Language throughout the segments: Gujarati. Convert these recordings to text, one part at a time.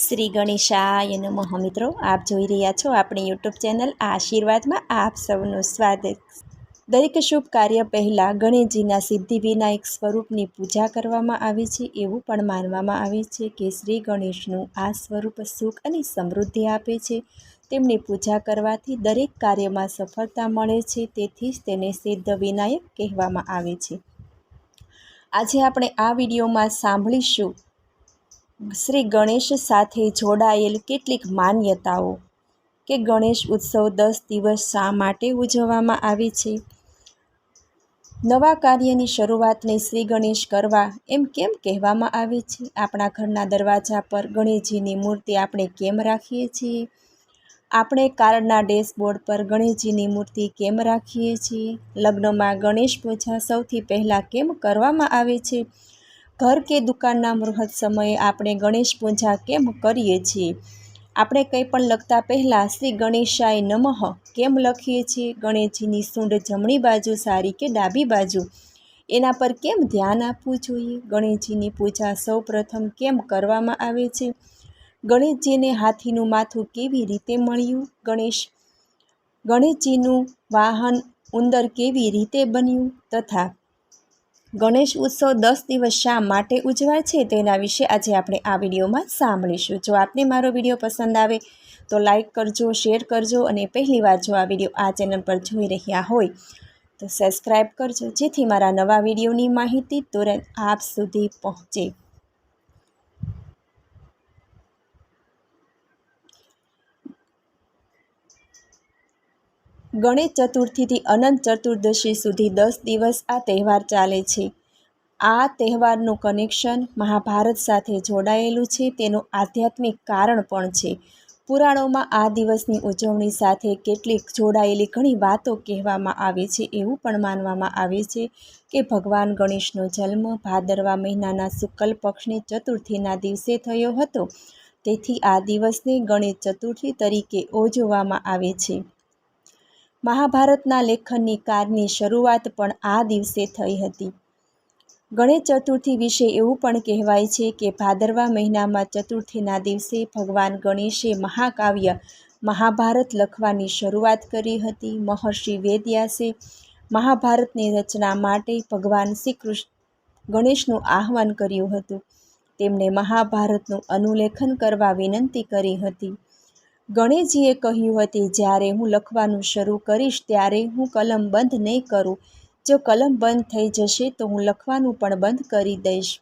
શ્રી ગણેશાય નમઃ. મિત્રો, આપ જોઈ રહ્યા છો આપણી યુટ્યુબ ચેનલ આશીર્વાદમાં આપ સૌનું સ્વાગત. દરેક શુભ કાર્ય પહેલાં ગણેશજીના સિદ્ધિ વિનાયક સ્વરૂપની પૂજા કરવામાં આવે છે, એવું પણ માનવામાં આવે છે કે શ્રી ગણેશનું આ સ્વરૂપ સુખ અને સમૃદ્ધિ આપે છે. તેમની પૂજા કરવાથી દરેક કાર્યમાં સફળતા મળે છે, તેથી જ તેને સિદ્ધ વિનાયક કહેવામાં આવે છે. આજે આપણે આ વિડીયોમાં સાંભળીશું શ્રી ગણેશ સાથે જોડાયેલ કેટલીક માન્યતાઓ કે ગણેશ ઉત્સવ દસ દિવસ શા માટે ઉજવવામાં આવે છે? નવા કાર્યની શરૂઆતને શ્રી ગણેશ કરવા એમ કેમ કહેવામાં આવે છે? આપણા ઘરના દરવાજા પર ગણેશજીની મૂર્તિ આપણે કેમ રાખીએ છીએ? આપણે કારના ડેશબોર્ડ પર ગણેશજીની મૂર્તિ કેમ રાખીએ છીએ? લગ્નમાં ગણેશ પૂજા સૌથી પહેલાં કેમ કરવામાં આવે છે? ઘર કે દુકાનના મુહૂર્ત સમયે આપણે ગણેશ પૂજા કેમ કરીએ છીએ? આપણે કંઈ પણ લખતા પહેલાં શ્રી ગણેશાય નમઃ કેમ લખીએ છીએ? ગણેશજીની સૂંઢ જમણી બાજુ, સારી કે ડાબી બાજુ? એના પર કેમ ધ્યાન આપવું જોઈએ? ગણેશજીની પૂજા સૌ પ્રથમ કેમ કરવામાં આવે છે? ગણેશજીને હાથીનું માથું કેવી રીતે મળ્યું? ગણેશ, ગણેશજીનું વાહન ઉંદર કેવી રીતે બન્યું? તથા ગણેશ ઉત્સવ દસ દિવસ શા માટે ઉજવાય છે તેના વિશે આજે આપણે આ વિડીયોમાં સાંભળીશું. જો આપને મારો વીડિયો પસંદ આવે તો લાઈક કરજો, શેર કરજો અને પહેલીવાર જો આ વીડિયો આ ચેનલ પર જોઈ રહ્યા હોય તો સબસ્ક્રાઈબ કરજો જેથી મારા નવા વિડીયોની માહિતી તુરંત આપ સુધી પહોંચે. ગણેશ ચતુર્થીથી અનંત ચતુર્દશી સુધી દસ દિવસ આ તહેવાર ચાલે છે. આ તહેવારનું કનેક્શન મહાભારત સાથે જોડાયેલું છે, તેનું આધ્યાત્મિક કારણ પણ છે. પુરાણોમાં આ દિવસની ઉજવણી સાથે કેટલીક જોડાયેલી ઘણી વાતો કહેવામાં આવે છે, એવું પણ માનવામાં આવે છે કે ભગવાન ગણેશનો જન્મ ભાદરવા મહિનાના શુક્લ પક્ષની ચતુર્થીના દિવસે થયો હતો. તેથી આ દિવસને ગણેશ ચતુર્થી તરીકે ઉજવવામાં આવે છે. મહાભારતના લેખનની કારની શરૂઆત પણ આ દિવસે થઈ હતી. ગણેશ ચતુર્થી વિશે એવું પણ કહેવાય છે કે ભાદરવા મહિનામાં ચતુર્થીના દિવસે ભગવાન ગણેશે મહાકાવ્ય મહાભારત લખવાની શરૂઆત કરી હતી. મહર્ષિ વેદવ્યાસે મહાભારતની રચના માટે ભગવાન શ્રી કૃષ્ણ ગણેશનું આહ્વાન કર્યું હતું. તેમણે મહાભારતનું અનુલેખન કરવા વિનંતી કરી હતી. ગણેશજીએ કહ્યું હતું, જ્યારે હું લખવાનું શરૂ કરીશ, ત્યારે હું કલમ બંધ નહીં કરું. જો કલમ બંધ થઈ જશે, તો હું લખવાનું પણ બંધ કરી દઈશ.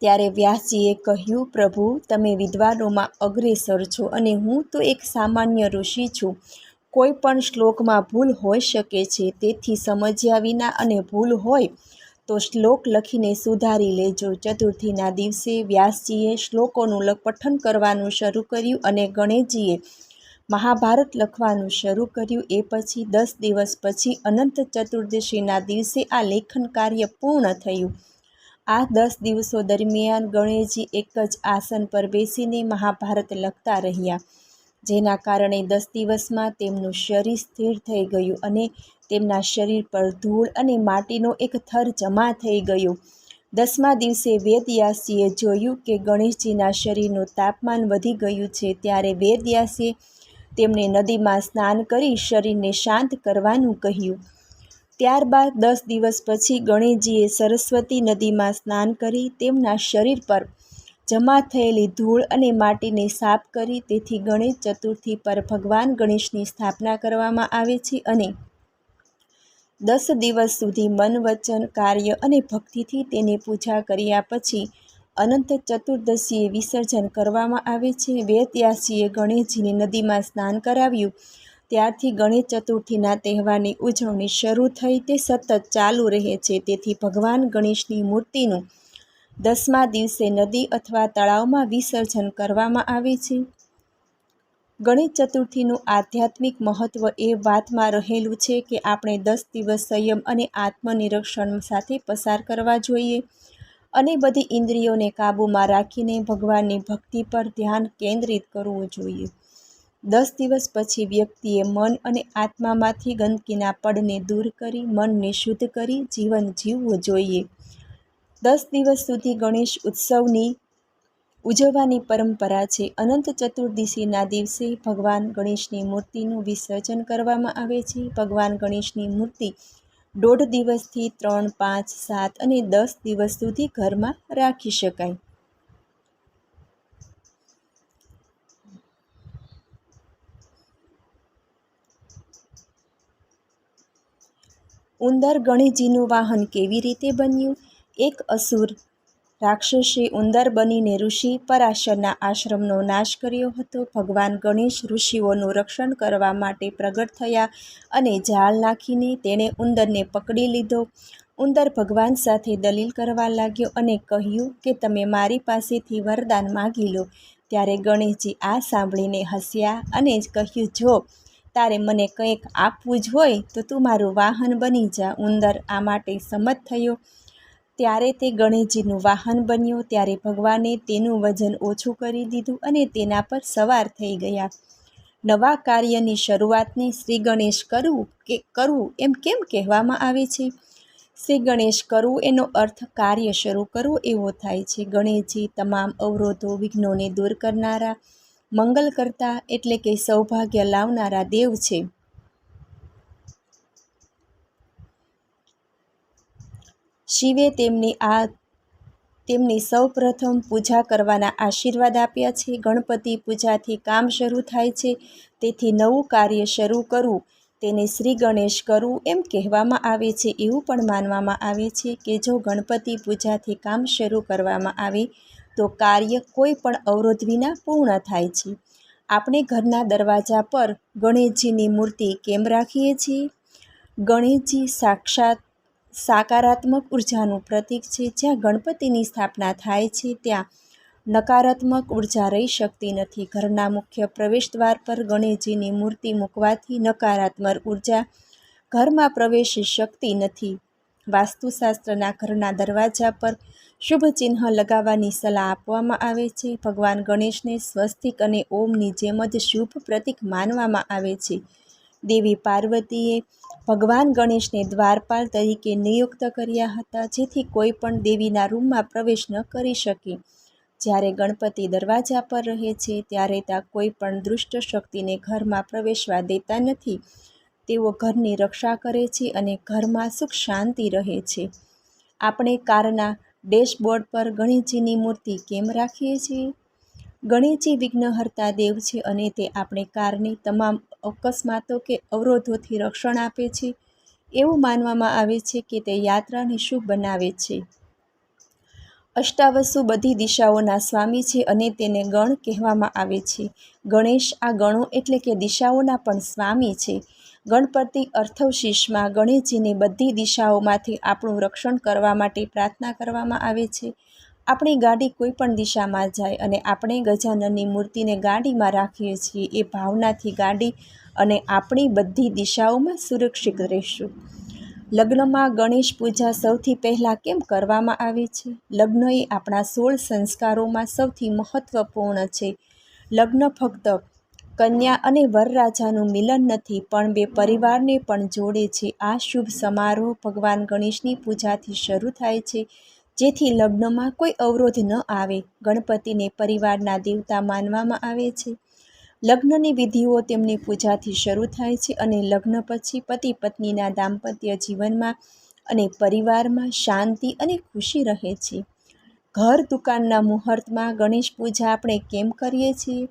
ત્યારે વ્યાસજીએ કહ્યું, પ્રભુ, તમે વિદ્વાનોમાં અગ્રેસર છો અને હું તો એક સામાન્ય ઋષિ છું. કોઈ પણ શ્લોકમાં ભૂલ હોઈ શકે છે. તેથી સમજ્યા વિના અને ભૂલ હોય તો શ્લોક લખીને સુધારી લેજો. ચતુર્થીના દિવસે વ્યાસજીએ શ્લોકોનું પઠન કરવાનું શરૂ કર્યું અને ગણેશજીએ મહાભારત લખવાનું શરૂ કર્યું. એ પછી દસ દિવસ પછી અનંત ચતુર્દશીના દિવસે આ લેખન કાર્ય પૂર્ણ થયું. આ દસ દિવસો દરમિયાન ગણેશજી એક જ આસન પર બેસીને મહાભારત લખતા રહ્યા. જેના કારણે દસ દિવસમાં તેમનું શરીર સ્થિર થઈ ગયું અને તેમના શરીર પર ધૂળ અને માટીનો એક થર જમા થઈ ગયો. દસમા દિવસે વેદયાસીએ જોયું કે ગણેશજીના શરીરનું તાપમાન વધી ગયું છે ત્યારે વેદયાસીએ તેમણે નદીમાં સ્નાન કરી શરીરને શાંત કરવાનું કહ્યું. ત્યારબાદ દસ દિવસ પછી ગણેશજીએ સરસ્વતી નદીમાં સ્નાન કરી તેમના શરીર પર જમા થયેલી ધૂળ અને માટીને સાફ કરી. તેથી ગણેશ ચતુર્થી પર ભગવાન ગણેશની સ્થાપના કરવામાં આવે છે અને દસ દિવસ સુધી મન, વચન, કાર્ય અને ભક્તિથી તેની પૂજા કર્યા પછી અનંત ચતુર્દશીએ વિસર્જન કરવામાં આવે છે. વેત્યાસીએ ગણેશજીને નદીમાં સ્નાન કરાવ્યું. ત્યારથી ગણેશ ચતુર્થીના તહેવારની ઉજવણી શરૂ થઈ. તે સતત ચાલુ રહે છે. તેથી ભગવાન ગણેશની મૂર્તિનું દસમા દિવસે નદી અથવા તળાવમાં વિસર્જન કરવામાં આવે છે. ગણેશ ચતુર્થીનું આધ્યાત્મિક મહત્ત્વ એ વાતમાં રહેલું છે કે આપણે દસ દિવસ સંયમ અને આત્મનિરીક્ષણ સાથે પસાર કરવા જોઈએ અને બધી ઇન્દ્રિયોને કાબૂમાં રાખીને ભગવાનની ભક્તિ પર ધ્યાન કેન્દ્રિત કરવું જોઈએ. દસ દિવસ પછી વ્યક્તિએ મન અને આત્મામાંથી ગંદકીના પડને દૂર કરી મનને શુદ્ધ કરી જીવન જીવવું જોઈએ. દસ દિવસ સુધી ગણેશ ઉત્સવની ઉજવવાની પરંપરા છે. અનંત ચતુર્દશીના દિવસે ભગવાન ગણેશની મૂર્તિનું વિસર્જન કરવામાં આવે છે. ભગવાન ગણેશની મૂર્તિ દોઢ દિવસથી ત્રણ, પાંચ, સાત અને દસ દિવસ સુધી ઘરમાં રાખી શકાય. ઉંદર ગણેશજીનું વાહન કેવી રીતે બન્યું? એક અસુર રાક્ષસે ઉંદર બનીને ઋષિ પરાશરના આશ્રમનો નાશ કર્યો હતો. ભગવાન ગણેશ ઋષિઓનું રક્ષણ કરવા માટે પ્રગટ થયા અને ઝાડ નાખીને તેણે ઉંદરને પકડી લીધો. ઉંદર ભગવાન સાથે દલીલ કરવા લાગ્યો અને કહ્યું કે, તમે મારી પાસેથી વરદાન માગી લો. ત્યારે ગણેશજી આ સાંભળીને હસ્યા અને કહ્યું, જો તારે મને કંઈક આપવું જ હોય તો તું મારું વાહન બની જા. ઉંદર આ માટે સંમત થયો. ત્યારે તે ગણેશજીનું વાહન બન્યું, ત્યારે ભગવાને તેનું વજન ઓછું કરી દીધું અને તેના પર સવાર થઈ ગયા. નવા કાર્યની શરૂઆતને શ્રી ગણેશ કરવું કે કરવું એમ કેમ કહેવામાં આવે છે? શ્રી ગણેશ કરવું એનો અર્થ કાર્ય શરૂ કરવું એવો થાય છે. ગણેશજી તમામ અવરોધો વિઘ્નોને દૂર કરનારા, મંગલ કરતા એટલે કે સૌભાગ્ય લાવનારા દેવ છે. શિવે તેમની આ તેમની સૌપ્રથમ પૂજા કરવાના આશીર્વાદ આપ્યા છે. ગણપતિ પૂજાથી કામ શરૂ થાય છે. તેથી નવું કાર્ય શરૂ કરવું, તેને શ્રી ગણેશ કરવું એમ કહેવામાં આવે છે. એવું પણ માનવામાં આવે છે કે જો ગણપતિ પૂજાથી કામ શરૂ કરવામાં આવે, તો કાર્ય કોઈ પણ અવરોધ વિના પૂર્ણ થાય છે. આપણે ઘરના દરવાજા પર ગણેશજીની મૂર્તિ કેમ રાખીએ છીએ? ગણેશજી સાક્ષાત સકારાત્મક ઉર્જાનું પ્રતીક છે. જ્યાં ગણપતિની સ્થાપના થાય છે, ત્યાં નકારાત્મક ઊર્જા રહી શકતી નથી. ઘરના મુખ્ય પ્રવેશદ્વાર પર ગણેશજીની મૂર્તિ મૂકવાથી નકારાત્મક ઊર્જા ઘરમાં પ્રવેશી શકતી નથી. વાસ્તુશાસ્ત્રના ઘરના દરવાજા પર શુભ ચિહ્ન લગાવવાની સલાહ આપવામાં આવે છે. ભગવાન ગણેશને સ્વસ્તિક અને ઓમની જેમ જ શુભ પ્રતીક માનવામાં આવે છે. દેવી પાર્વતીએ ભગવાન ગણેશને દ્વારપાલ તરીકે નિયુક્ત કર્યા હતા, જેથી કોઈ પણ દેવીના રૂમમાં પ્રવેશ ન કરી શકે. જ્યારે ગણપતિ દરવાજા પર રહે છે, ત્યારે ત્યાં કોઈ પણ દુષ્ટ શક્તિને ઘરમાં પ્રવેશવા દેતા નથી. તેઓ ઘરની રક્ષા કરે છે અને ઘરમાં સુખ શાંતિ રહે છે. આપણે કારના ડેશબોર્ડ પર ગણેશજીની મૂર્તિ કેમ રાખીએ છીએ? ગણેશજી વિઘ્નહર્તા દેવ છે અને તે આપણે કારની તમામ અકસ્માતો કે અવરોધોથી રક્ષણ આપે છે, એવું માનવામાં આવે છે કે તે યાત્રાને શુભ બનાવે છે. અષ્ટાવસુ બધી દિશાઓના સ્વામી છે અને તેને ગણ કહેવામાં આવે છે. ગણેશ આ ગણો એટલે કે દિશાઓના પણ સ્વામી છે. ગણપતિ અર્થવશીષમાં ગણેશજીની બધી દિશાઓમાંથી આપણું રક્ષણ કરવા માટે પ્રાર્થના કરવામાં આવે છે. આપણી ગાડી કોઈ પણ દિશામાં જાય અને આપણે ગજાનનની મૂર્તિને ગાડીમાં રાખીએ છીએ, એ ભાવનાથી ગાડી અને આપણી બધી દિશાઓમાં સુરક્ષિત રહીશું. લગ્નમાં ગણેશ પૂજા સૌથી પહેલાં કેમ કરવામાં આવે છે? લગ્ન એ આપણા સોળ સંસ્કારોમાં સૌથી મહત્ત્વપૂર્ણ છે. લગ્ન ફક્ત કન્યા અને વરરાજાનું મિલન નથી, પણ બે પરિવારને પણ જોડે છે. આ શુભ સમારોહ ભગવાન ગણેશની પૂજાથી શરૂ થાય છે. જેથી લગ્નમાં કોઈ અવરોધ ન આવે, ગણપતિને પરિવારના દેવતા માનવામાં આવે છે. લગ્નની વિધિઓ તેમની પૂજાથી શરૂ થાય છે અને લગ્ન પછી પતિ પત્નીના દાંપત્ય જીવનમાં અને પરિવારમાં શાંતિ અને ખુશી રહે છે. ઘર દુકાનના મુહૂર્તમાં ગણેશ પૂજા આપણે કેમ કરીએ છીએ?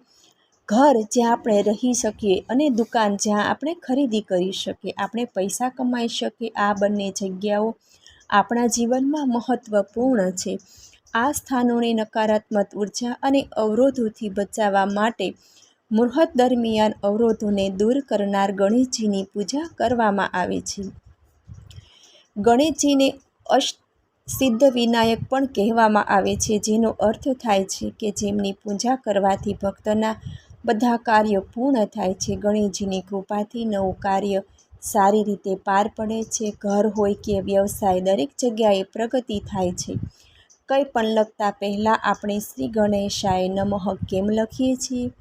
ઘર જ્યાં આપણે રહી શકીએ અને દુકાન જ્યાં આપણે ખરીદી કરી શકીએ, આપણે પૈસા કમાઈ શકીએ, આ બંને જગ્યાઓ આપણા જીવનમાં મહત્ત્વપૂર્ણ છે. આ સ્થાનોને નકારાત્મક ઊર્જા અને અવરોધોથી બચાવવા માટે મુહૂર્ત દરમિયાન અવરોધોને દૂર કરનાર ગણેશજીની પૂજા કરવામાં આવે છે. ગણેશજીને અષ્ટ સિદ્ધ વિનાયક પણ કહેવામાં આવે છે, જેનો અર્થ થાય છે કે જેમની પૂજા કરવાથી ભક્તના બધા કાર્યો પૂર્ણ થાય છે. ગણેશજીની કૃપાથી નવું કાર્ય સારી રીતે પાર પડે છે, ઘર હોય કે વ્યવસાય, દરેક જગ્યાએ પ્રગતિ થાય છે. કંઈ પણ લખતા પહેલાં આપણે શ્રી ગણેશાય નમઃ કેમ લખીએ છીએ?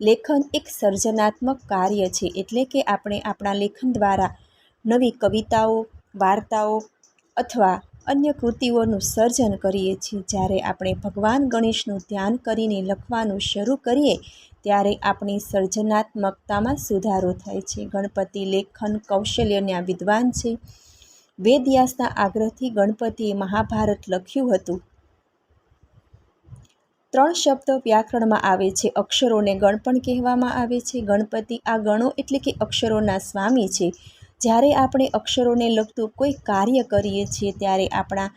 લેખન એક સર્જનાત્મક કાર્ય છે, એટલે કે આપણે આપણા લેખન દ્વારા નવી કવિતાઓ, વાર્તાઓ અથવા અન્ય કૃતિઓનું સર્જન કરીએ છીએ. જ્યારે આપણે ભગવાન ગણેશનું ધ્યાન કરીને લખવાનું શરૂ કરીએ, ત્યારે આપણી સર્જનાત્મકતામાં સુધારો થાય છે. ગણપતિ લેખન કૌશલ્યના વિદ્વાન છે. વેદ્યાસના આગ્રહથી ગણપતિએ મહાભારત લખ્યું હતું. ત્રણ શબ્દ વ્યાકરણમાં આવે છે. અક્ષરોને ગણ પણ કહેવામાં આવે છે. ગણપતિ આ ગણો એટલે કે અક્ષરોના સ્વામી છે. જ્યારે આપણે અક્ષરોને લગતું કોઈ કાર્ય કરીએ છીએ ત્યારે આપણા,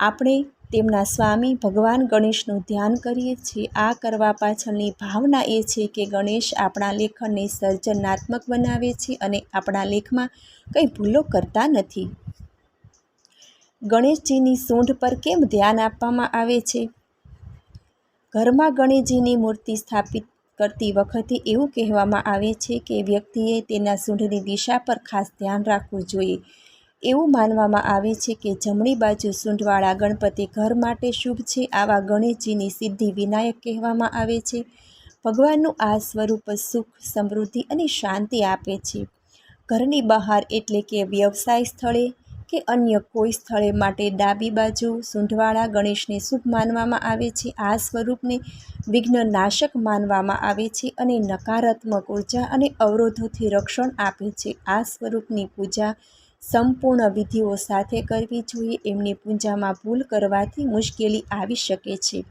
આપણે તેમના સ્વામી ભગવાન ગણેશનું ધ્યાન કરીએ છીએ. આ કરવા પાછળની ભાવના એ છે કે ગણેશ આપણા લેખનને સર્જનાત્મક બનાવે છે અને આપણા લેખમાં કંઈ ભૂલો કરતા નથી. ગણેશજીની સૂંઢ પર કેમ ધ્યાન આપવામાં આવે છે? ઘરમાં ગણેશજીની મૂર્તિ સ્થાપિત કરતી વખતે એવું કહેવામાં આવે છે કે વ્યક્તિએ તેના સૂંઢની દિશા પર ખાસ ધ્યાન રાખવું જોઈએ. એવું માનવામાં આવે છે કે જમણી બાજુ સૂંઢવાળા ગણપતિ ઘર માટે શુભ છે આવા ગણેશજીની સિદ્ધિ વિનાયક કહેવામાં આવે છે. ભગવાનનું આ સ્વરૂપ સુખ, સમૃદ્ધિ અને શાંતિ આપે છે. ઘરની બહાર એટલે કે વ્યવસાય સ્થળે કે અન્ય કોઈ સ્થળે માટે ડાબી બાજુ સૂંઢવાળા ગણેશને શુભ માનવામાં આવે છે. આ સ્વરૂપને વિઘ્નનાશક માનવામાં આવે છે અને નકારાત્મક ઊર્જા અને અવરોધોથી રક્ષણ આપે છે. આ સ્વરૂપની પૂજા સંપૂર્ણ વિધિઓ સાથે કરવી જોઈએ. એમની પૂજામાં ભૂલ કરવાથી મુશ્કેલી આવી શકે છે.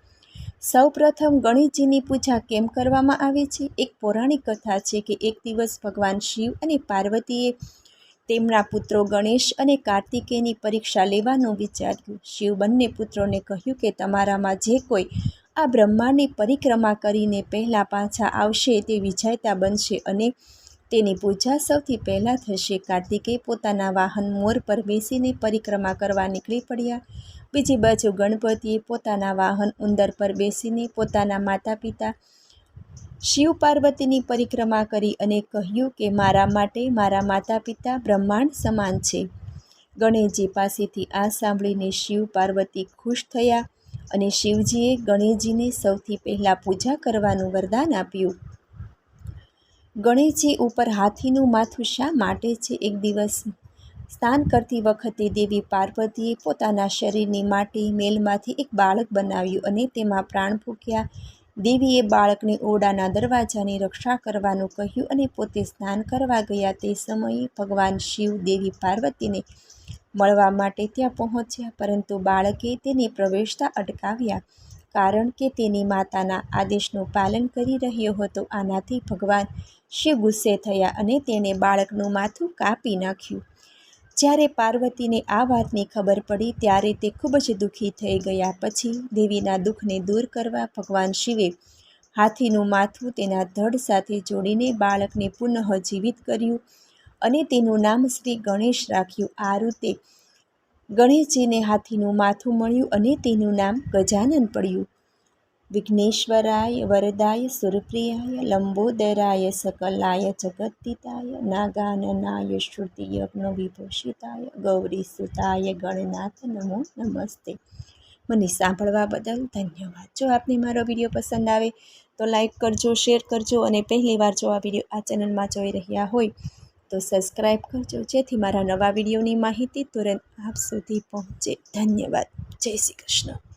સૌપ્રથમ ગણેશજીની પૂજા કેમ કરવામાં આવે છે? એક પૌરાણિક કથા છે કે એક દિવસ ભગવાન શિવ અને પાર્વતીએ તેમના પુત્રો ગણેશ અને કાર્તિકેયની પરીક્ષા લેવાનું વિચાર્યું. શિવ બંને પુત્રોને કહ્યું કે તમારામાં જે કોઈ આ બ્રહ્માની પરિક્રમા કરીને પહેલાં પાછા આવશે તે વિજેતા બનશે અને તેની પૂજા સૌથી પહેલાં થશે. કાર્તિકેય પોતાના વાહન મોર પર બેસીને પરિક્રમા કરવા નીકળી પડ્યા. બીજી બાજુ ગણપતિએ પોતાના વાહન ઉંદર પર બેસીને પોતાના માતા પિતા શિવ પાર્વતીની પરિક્રમા કરી અને કહ્યું કે મારા માટે મારા માતા પિતા બ્રહ્માંડ સમાન છે. ગણેશજી પાસેથી આ સાંભળીને શિવ પાર્વતી ખુશ થયા અને શિવજીએ ગણેશજીને સૌથી પહેલાં પૂજા કરવાનું વરદાન આપ્યું. ગણેશજી ઉપર હાથીનું માથું શા માટે છે? એક દિવસ સ્નાન કરતી વખતે દેવી પાર્વતીએ પોતાના શરીરની માટી મેલમાંથી એક બાળક બનાવ્યું અને તેમાં પ્રાણ ફૂંક્યા. દેવીએ બાળકને ઓરડાના દરવાજાની રક્ષા કરવાનું કહ્યું અને પોતે સ્નાન કરવા ગયા તે સમયે ભગવાન શિવ દેવી પાર્વતીને મળવા માટે ત્યાં પહોંચ્યા, પરંતુ બાળકે તેને પ્રવેશતા અટકાવ્યા કારણ કે તેની માતાના આદેશનું પાલન કરી રહ્યો હતો. આનાથી ભગવાન શિવ ગુસ્સે થયા અને તેણે બાળકનું માથું કાપી નાખ્યું. જ્યારે પાર્વતીને આ વાતની ખબર પડી ત્યારે તે ખૂબ જ દુઃખી થઈ ગયા. પછી દેવીના દુઃખને દૂર કરવા ભગવાન શિવે હાથીનું માથું તેના ધડ સાથે જોડીને બાળકને પુનઃ જીવિત કર્યું અને તેનું નામ શ્રી ગણેશ રાખ્યું. આ રીતે ગણેશજીને હાથીનું માથું મળ્યું અને તેનું નામ ગજાનન પડ્યું. વિઘ્નેશ્વરાય વરદાય સુરપ્રિયાય લંબોદરાય સકલાય જગદિતાય નાગાનનાય શ્રુતિયજ્ઞ વિભૂષિતાય ગૌરીસુતાય ગણનાથ નમો નમસ્તે મને સાંભળવા બદલ ધન્યવાદ. જો આપને મારો વીડિયો પસંદ આવે, તો લાઈક કરજો, શેર કરજો અને પહેલીવાર જો આ વીડિયો આ ચેનલમાં જોઈ રહ્યા હોય, તો સબસ્ક્રાઈબ કરજો. જેથી મારા નવા વિડીયોની માહિતી તુરંત આપ સુધી પહોંચે. ધન્યવાદ. જય શ્રી કૃષ્ણ.